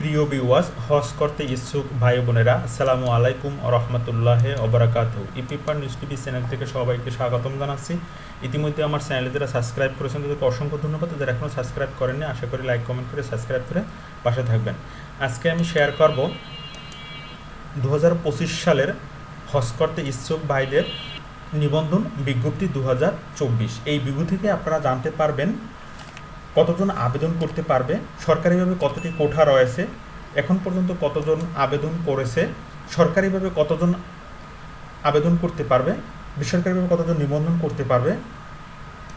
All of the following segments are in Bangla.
প্রিয় বিওয়াস হজ করতে ইচ্ছুক ভাই বোনেরা, আসসালামু আলাইকুম রহমতুল্লাহ অবরাকাত ইপিপার নিউজ টিভি চ্যানেল থেকে সবাইকে স্বাগতম জানাচ্ছি। ইতিমধ্যে আমার চ্যানেলে যারা সাবস্ক্রাইব করেছেন, তাদেরকে অসংখ্য ধন্যবাদ। যারা এখনও সাবস্ক্রাইব করেননি, আশা করি লাইক কমেন্ট করে সাবস্ক্রাইব করে পাশে থাকবেন। আজকে আমি শেয়ার করব দু হাজার পঁচিশ সালের হজ করতে ইচ্ছুক ভাইদের নিবন্ধন বিজ্ঞপ্তি দু হাজার চব্বিশ। এই বিজ্ঞপ্তি থেকে আপনারা জানতে পারবেন কতজন আবেদন করতে পারবে, সরকারিভাবে কতটি কোঠা রয়েছে, এখন পর্যন্ত কতজন আবেদন করেছে, সরকারিভাবে কতজন আবেদন করতে পারবে, বেসরকারিভাবে কতজন নিবন্ধন করতে পারবে,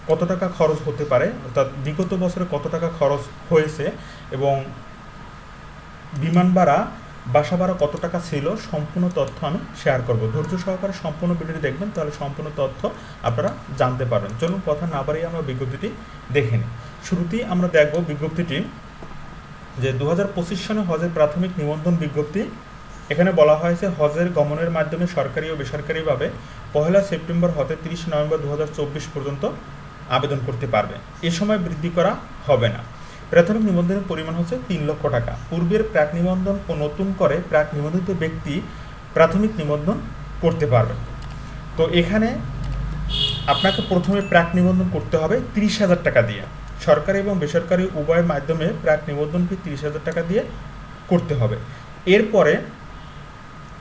কত টাকা খরচ হতে পারে, অর্থাৎ বিগত বছরে কত টাকা খরচ হয়েছে এবং বিমান ভাড়া বাসা ভাড়া কত টাকা ছিল, সম্পূর্ণ তথ্য আমি শেয়ার করব। ধৈর্য সহকারে সম্পূর্ণ ভিডিওটি দেখবেন, তাহলে সম্পূর্ণ তথ্য আপনারা জানতে পারবেন। চলুন কথা না বাড়িয়ে আমরা বিজ্ঞপ্তিটি দেখে নিই। শুরুতেই আমরা দেখব বিজ্ঞপ্তিটি যে দু হাজার সনে হজের প্রাথমিক নিবন্ধন বিজ্ঞপ্তি। এখানে বলা হয়েছে, হজের গমনের মাধ্যমে সরকারি ও বেসরকারিভাবে পহেলা সেপ্টেম্বর হতে তিরিশ নভেম্বর দু হাজার চব্বিশ পর্যন্ত আবেদন করতে পারবে। এ সময় বৃদ্ধি করা হবে না। প্রাথমিক নিবন্ধনের পরিমাণ হচ্ছে তিন লক্ষ টাকা। পূর্বের প্রাক নিবন্ধন ও নতুন করে প্রাক নিবন্ধিত ব্যক্তি প্রাথমিক নিবন্ধন করতে পারবে। তো এখানে আপনাকে প্রথমে প্রাক নিবন্ধন করতে হবে তিরিশ হাজার টাকা দিয়ে। সরকারি এবং বেসরকারি উভয়ের মাধ্যমে প্রাক নিবন্ধন ফি তিরিশ হাজার টাকা দিয়ে করতে হবে। এরপরে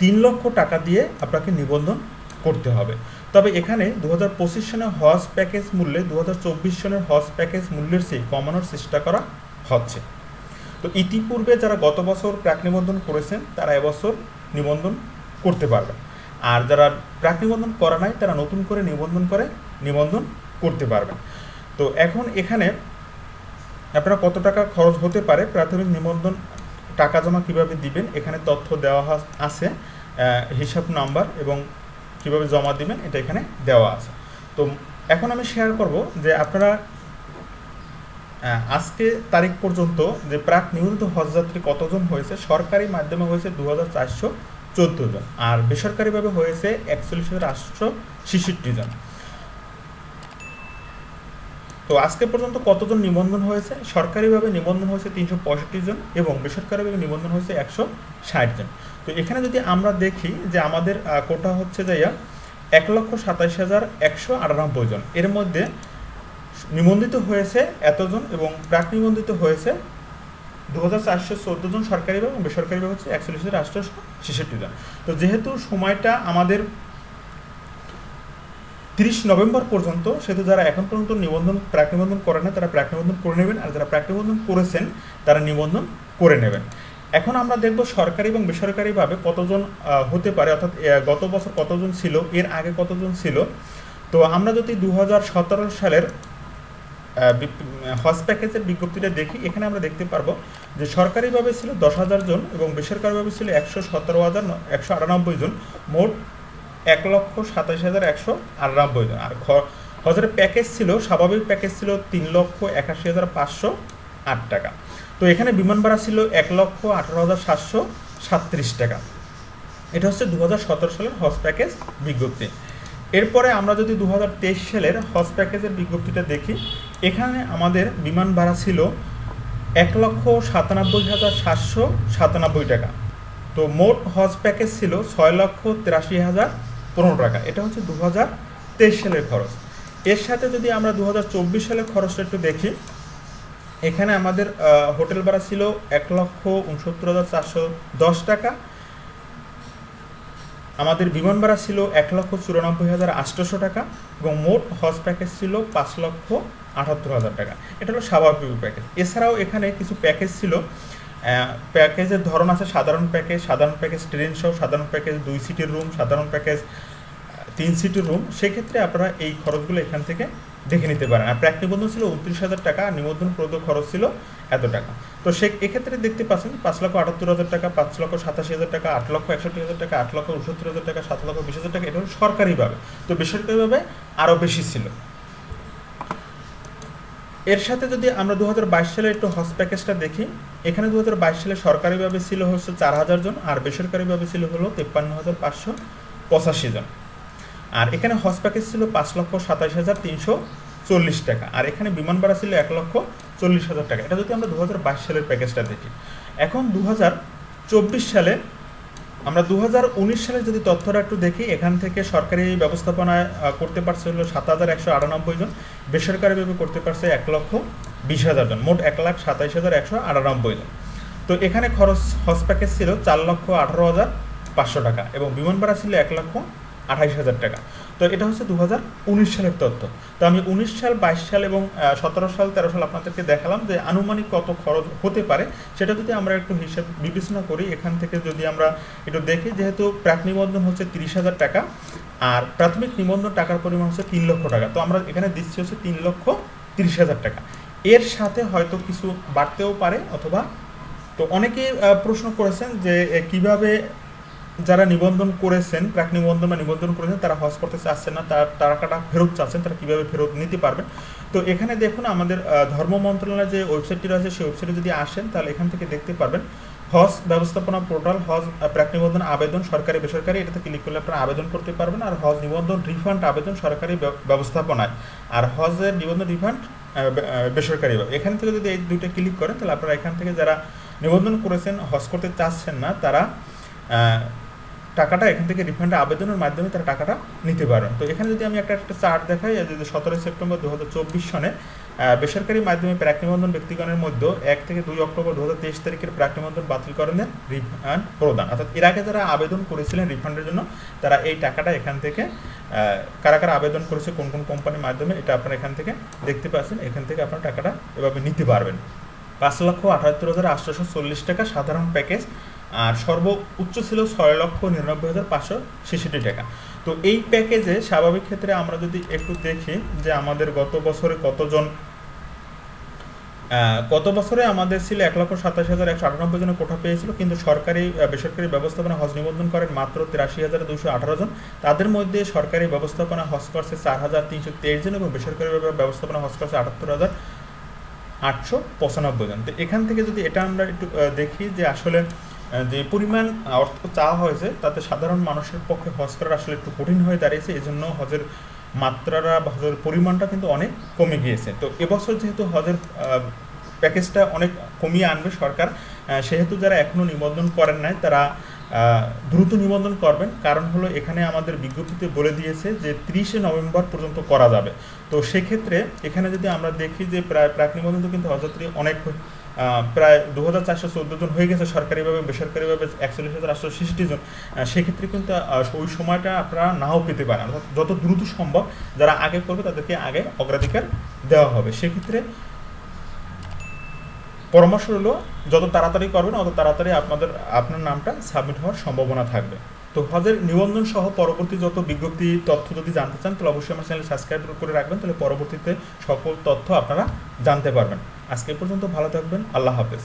তিন লক্ষ টাকা দিয়ে আপনাকে নিবন্ধন করতে হবে। তবে এখানে দু হাজার পঁচিশ সনের হজ প্যাকেজ মূল্যে দু হাজার চব্বিশ সনের হজ প্যাকেজ মূল্যের চেয়ে কমানোর চেষ্টা করা হচ্ছে। তো ইতিপূর্বে যারা গত বছর প্রাক নিবন্ধন করেছেন, তারা এবছর নিবন্ধন করতে পারবে। আর যারা প্রাক নিবন্ধন করা নাই, তারা নতুন করে নিবন্ধন করে নিবন্ধন করতে পারবেন তো এখন এখানে আপনারা কত টাকা খরচ হতে পারে, প্রাথমিক নিবন্ধন টাকা জমা কীভাবে দিবেন, এখানে তথ্য দেওয়া আছে হিসাব নাম্বার এবং কীভাবে জমা দিবেন, এটা এখানে দেওয়া আছে। তো এখন আমি শেয়ার করব যে আপনারা আজকে তারিখ পর্যন্ত যে প্রাক নিহত হজযাত্রী কতজন হয়েছে, সরকারি মাধ্যমে হয়েছে দু হাজার চারশো চোদ্দ জন, আর বেসরকারিভাবে হয়েছে একচল্লিশ হাজার আটশো ছেষট্টি জন। তো আজকে পর্যন্ত কতজন নিবন্ধন হয়েছে? সরকারিভাবে নিবন্ধন হয়েছে তিনশো পঁয়ষট্টি জন এবং বেসরকারিভাবে নিবন্ধন হয়েছে একশো ষাট জন। তো এখানে যদি আমরা দেখি যে আমাদের কোটা হচ্ছে যাইয়া এক লক্ষ সাতাইশ হাজার একশো আটানব্বই জন। এর মধ্যে নিবন্ধিত হয়েছে এতজন এবং প্রাক নিবন্ধিত হয়েছে দু হাজার চারশো চোদ্দ জন সরকারিভাবে এবং বেসরকারিভাবে হচ্ছে একচল্লিশ হাজার আটশোশো ছেষট্টি জন। তো যেহেতু সময়টা আমাদের তিরিশ নভেম্বর পর্যন্ত সেহেতু যারা এখন পর্যন্ত নিবন্ধন, প্রাক নিবন্ধন করে না, তারা প্রাক নিবন্ধন করে নেবেন। আর যারা প্রাক নিবন্ধন করেছেন, তারা নিবন্ধন করে নেবেন। এখন আমরা দেখব সরকারি এবং বেসরকারিভাবে কতজন হতে পারে, অর্থাৎ গত বছর কতজন ছিল, এর আগে কতজন ছিল। তো আমরা যদি দু হাজার সতেরো সালের হজ প্যাকেজের বিজ্ঞপ্তিটা দেখি, এখানে আমরা দেখতে পারব যে সরকারিভাবে ছিল দশ হাজার জন এবং বেসরকারিভাবে ছিল একশো সতেরো হাজার একশো আটানব্বই জন। মোট এক লক্ষ সাতাশ হাজার একশো আটানব্বই জন। আর হজের প্যাকেজ ছিল, স্বাভাবিক প্যাকেজ ছিল তিন লক্ষ একাশি হাজার পাঁচশো আট টাকা। তো এখানে বিমান ভাড়া ছিল এক লক্ষ আঠারো হাজার সাতশো সাতত্রিশ টাকা। এটা হচ্ছে দু হাজার সতেরো সালের হজ প্যাকেজ বিজ্ঞপ্তি। এরপরে আমরা যদি দু হাজার তেইশ সালের হজ প্যাকেজের বিজ্ঞপ্তিটা দেখি, এখানে আমাদের বিমান ভাড়া ছিল এক লক্ষ সাতানব্বই হাজার সাতশো সাতানব্বই টাকা। তো মোট হজ প্যাকেজ ছিল ছয় লক্ষ তিরাশি হাজার পনেরো টাকা। এটা হচ্ছে দু হাজার তেইশ সালের খরচ। এর সাথে যদি আমরা দু হাজার চব্বিশ সালের খরচটা একটু দেখি, এখানে আমাদের হোটেল ভাড়া ছিল এক লক্ষ উনসত্তর হাজার চারশো দশ টাকা। আমাদের বিমান ভাড়া ছিল এক লক্ষ চুরানব্বই হাজার আটশোশো টাকা এবং মোট হজ প্যাকেজ ছিল পাঁচ লক্ষ আটাত্তর হাজার টাকা। এটা হলো স্বাভাবিক প্যাকেজ এছাড়াও এখানে কিছু প্যাকেজ ছিল। প্যাকেজের ধরন আছে সাধারণ প্যাকেজ সাধারণ প্যাকেজ ট্রেন সহ, সাধারণ প্যাকেজ দুই সিটির রুম সাধারণ প্যাকেজ তিন সিটের রুম সেক্ষেত্রে আপনারা এই খরচগুলো এখান থেকে দেখে নিতে পারেন। আর প্র্যাক নিবন্ধন ছিল উনত্রিশ হাজার টাকা, আর নিবন্ধন প্রদ খরচ ছিল এত টাকা। তো সে, এক্ষেত্রে দেখতে পাচ্ছেন, পাঁচ লক্ষ আটাত্তর হাজার টাকা, পাঁচ লক্ষ সাতাশি হাজার টাকা, আট লক্ষ একষট্টি হাজার টাকা, আট লক্ষ উনসত্তর হাজার টাকা, সাত লক্ষ বিশ হাজার টাকা, এটা সরকারিভাবে। তো বেসরকারিভাবে আরও বেশি ছিল। এর সাথে যদি আমরা দু হাজার বাইশ সালে একটু হজ প্যাকেজটা দেখি, এখানে দু হাজার বাইশ সালে সরকারিভাবে ছিল হচ্ছে চার হাজার জন, আর বেসরকারিভাবে ছিল হলো তেপ্পান্ন হাজার পাঁচশো পঁচাশি জন। আর এখানে হজ প্যাকেজ ছিল পাঁচ লক্ষ সাতাশ হাজার তিনশো চল্লিশ টাকা। আর এখানে বিমান ভাড়া ছিল এক লক্ষ চল্লিশ হাজার টাকা। এটা যদি আমরা দু হাজার বাইশ সালের প্যাকেজটা দেখি। এখন দু হাজার চব্বিশ সালে আমরা দু হাজার উনিশ সালে যদি তথ্যটা একটু দেখি, এখান থেকে সরকারি ব্যবস্থাপনায় করতে পারছে হলো সাত হাজার একশো আটানব্বই জন। বেসরকারিভাবে করতে পারছে এক লক্ষ বিশ হাজার জন। মোট এক লাখ সাতাইশ হাজার একশো আটানব্বই জন। তো এখানে খরচ, হজ প্যাকেজ ছিল চার লক্ষ আঠারো হাজার পাঁচশো টাকা এবং বিমান ভাড়া ছিল এক লক্ষ আঠাইশ হাজার টাকা। তো এটা হচ্ছে দু উনিশ সালের তথ্য। তো আমি উনিশ সাল বাইশ সাল এবং সতেরো সাল তেরো সাল আপনাদেরকে দেখালাম যে আনুমানিক কত খরচ হতে পারে। সেটা যদি আমরা একটু হিসাব বিবেচনা করি এখান থেকে যদি আমরা একটু দেখি যেহেতু প্রাক নিবন্ধন হচ্ছে তিরিশ হাজার টাকা আর প্রাথমিক নিবন্ধন টাকার পরিমাণ হচ্ছে তিন লক্ষ টাকা। তো আমরা এখানে দিচ্ছি হচ্ছে তিন লক্ষ তিরিশ হাজার টাকা। এর সাথে হয়তো কিছু বাড়তেও পারে অথবা তো অনেকে আহ, প্রশ্ন করেছেন যে কীভাবে যারা নিবন্ধন করেছেন, প্রাক নিবন্ধন বা নিবন্ধন করেছেন, তারা হজ করতে চাচ্ছেন না, তার টাকাটা ফেরত চাচ্ছেন, তারা কীভাবে ফেরত নিতে পারবেন? তো এখানে দেখুন আমাদের ধর্ম মন্ত্রণালয়ের যে ওয়েবসাইটটি রয়েছে, সেই ওয়েবসাইটে যদি আসেন, তাহলে এখান থেকে দেখতে পারবেন। হজ ব্যবস্থাপনা পোর্টাল, হজ প্রাক নিবন্ধন আবেদন, সরকারি, বেসরকারি এটাতে ক্লিক করলে আপনারা আবেদন করতে পারবেন। আর হজ নিবন্ধন রিফান্ড আবেদন সরকারি ব্যবস্থাপনায়। আর হজের নিবন্ধন রিফান্ড বেসরকারি এখান থেকে যদি এই দুইটা ক্লিক করেন, তাহলে আপনারা এখান থেকে যারা নিবন্ধন করেছেন, হজ করতে চাচ্ছেন না, তারা টাকাটা এখান থেকে রিফান্ড আবেদনের মাধ্যমে তারা টাকাটা নিতে পারেন। তো এখানে যদি আমি একটা একটা চার্ট দেখাই যদি সতেরোই সেপ্টেম্বর দু হাজার চব্বিশ সনে বেসরকারি মাধ্যমে প্রাক নিবন্ধন ব্যক্তিগণের মধ্যে এক থেকে দুই অক্টোবর দু হাজার তেইশ তারিখের প্রাক নিবন্ধন বাতিলকরণের রিফান্ড প্রদান। অর্থাৎ এর আগে যারা আবেদন করেছিলেন রিফান্ডের জন্য, তারা এই টাকাটা এখান থেকে কারা কারা আবেদন করেছে, কোন কোন কোম্পানির মাধ্যমে, এটা আপনারা এখান থেকে দেখতে পাচ্ছেন। এখান থেকে আপনারা টাকাটা এভাবে নিতে পারবেন। পাঁচ লক্ষ আটাত্তর হাজার আটশোশো চল্লিশ টাকা সাধারণ প্যাকেজ আর সর্বোচ্চ ছিল ছয় লক্ষ নিরানব্বই হাজার পাঁচশো ছেষট্টি টাকা। তো এই প্যাকেজে স্বাভাবিক ক্ষেত্রে আমরা যদি একটু দেখি যে আমাদের গত বছরে কতজন গত বছরে আমাদের ছিল এক লক্ষ সাতাশ হাজার একশো আটানব্বই জনের কোঠা পেয়েছিল, কিন্তু সরকারি বেসরকারি ব্যবস্থাপনা হজ নিবন্ধন করেন মাত্র তিরাশি হাজার দুশো আঠারো জন। তাদের মধ্যে সরকারি ব্যবস্থাপনা হজ করছে চার হাজার তিনশো তেইশ জন এবং বেসরকারি ব্যবস্থাপনা হজ করছে আটাত্তর হাজার আটশো পঁচানব্বই জন। তো এখান থেকে যদি এটা আমরা একটু দেখি যে আসলে যে পরিমাণ অর্থ চাওয়া হয়েছে, তাতে সাধারণ মানুষের পক্ষে হজ করা আসলে একটু কঠিন হয়ে দাঁড়িয়েছে। এই জন্য হজের মাত্রারা বা হজের পরিমাণটা কিন্তু অনেক কমে গিয়েছে। তো এবছর যেহেতু হজের প্যাকেজটা অনেক কমিয়ে আনবে সরকার সেহেতু যারা এখনও নিবন্ধন করেন নাই, তারা দ্রুত নিবন্ধন করবেন। কারণ হলো এখানে আমাদের বিজ্ঞপ্তিতে বলে দিয়েছে যে তিরিশে নভেম্বর পর্যন্ত করা যাবে। তো সেক্ষেত্রে এখানে যদি আমরা দেখি যে প্রায়, প্রাক নিবন্ধন কিন্তু হজযাত্রী অনেক প্রায় দু হাজার চারশো চোদ্দ জন হয়ে গেছে সরকারিভাবে, বেসরকারিভাবে একচল্লিশ হাজার আটশো ছেষট্টি জন। সেক্ষেত্রে কিন্তু ওই সময়টা আপনারা নাও পেতে পারেন। অর্থাৎ যত দ্রুত সম্ভব যারা আগে করবে তাদেরকে আগে অগ্রাধিকার দেওয়া হবে। সেক্ষেত্রে পরামর্শ হলো, যত তাড়াতাড়ি করবেন, অত তাড়াতাড়ি আপনাদের, আপনার নামটা সাবমিট হওয়ার সম্ভাবনা থাকবে। তো হজের নিবন্ধন সহ পরবর্তী যত বিজ্ঞপ্তি, তথ্য যদি জানতে চান, তাহলে অবশ্যই আমার চ্যানেল সাবস্ক্রাইব করে রাখবেন, তাহলে পরবর্তীতে সকল তথ্য আপনারা জানতে পারবেন। আজকে পর্যন্ত ভালো থাকবেন, আল্লাহ হাফেজ।